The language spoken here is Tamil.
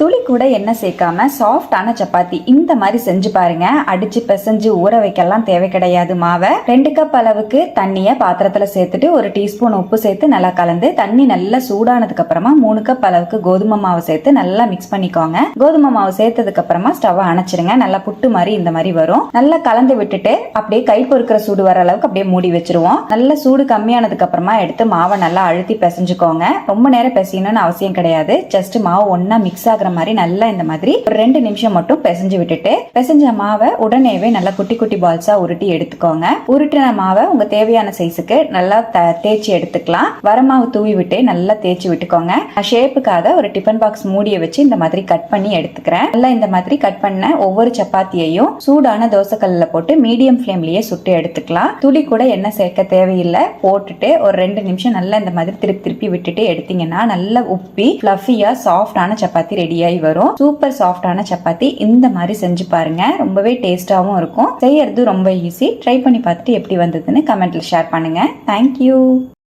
துளி கூட எண்ணெய் சேர்க்காம சாஃப்டான சப்பாத்தி இந்த மாதிரி செஞ்சு பாருங்க. அடிச்சு பிசைஞ்சு ஊற வைக்கலாம் தேவை கிடையாது மாவை. ரெண்டு கப் அளவுக்கு தண்ணிய பாத்திரத்துல சேர்த்துட்டு ஒரு டீஸ்பூன் உப்பு சேர்த்து நல்லா கலந்து தண்ணி நல்லா சூடானதுக்கு அப்புறமா மூணு கப் அளவுக்கு கோதுமை மாவு சேர்த்து நல்லா மிக்ஸ் பண்ணிக்கோங்க. கோதுமை மாவு சேர்த்ததுக்கு அப்புறமா ஸ்டவ் அணைச்சிருங்க. நல்லா புட்டு மாதிரி இந்த மாதிரி வரும். நல்லா கலந்து விட்டுட்டு அப்படியே கை பொறுக்கிற சூடு வர அளவுக்கு அப்படியே மூடி வச்சிருவோம். நல்ல சூடு கம்மியானதுக்கு அப்புறமா எடுத்து மாவை நல்லா அழுத்தி பிசைஞ்சுக்கோங்க. ரொம்ப நேரம் பிசையணும்னு அவசியம் கிடையாது. ஜஸ்ட் மாவு ஒன்னா மிக்ஸ் ஆகிற மாதிரி நல்லா இந்த மாதிரி ஒரு ரெண்டு நிமிஷம் மட்டும் பிசைஞ்சு விட்டுட்டு பிசைஞ்ச மாவை உடனேவே நல்லா குட்டி குட்டி பால்ஸா உருட்டி எடுத்துக்கோங்க. உருட்டின மாவை உங்க தேவையான சைஸுக்கு நல்லா த- தேய்ச்சி எடுத்துக்கலாம். வரமாவு தூவி விட்டு நல்லா தேய்ச்சி விட்டுக்கோங்க. ஷேப்புக்காக ஒரு டிஃபன் பாக்ஸ் மூடியை வச்சு இந்த மாதிரி கட் பண்ணி எடுத்துக்கிறேன். நல்லா இந்த மாதிரி கட் பண்ண ஒவ்வொரு சப்பாத்தியையும் சூடான தோசைக்கல்ல போட்டு மீடியம் ஃப்ளேம்லயே சுட்டு எடுத்துக்கலாம். துளி கூட எண்ணெய் சேர்க்க தேவையில்லை. போட்டுட்டு ஒரு ரெண்டு நிமிஷம் நல்லா இந்த மாதிரி திருப்பி திருப்பி விட்டுட்டு எடுத்தீங்கன்னா நல்லா உப்பி ஃப்ளஃபியா சாஃப்டான சப்பாத்தி ரெடி ரெடியாகி வரும். சூப்பர் சாஃப்டான சப்பாத்தி. இந்த மாதிரி செஞ்சு பாருங்க. ரொம்பவே டேஸ்டாகவும் இருக்கும். செய்யறது ரொம்ப ஈஸி ட்ரை பண்ணி பார்த்துட்டு எப்படி வந்ததுன்னு கமெண்ட்ல ஷேர் பண்ணுங்க. தேங்க்யூ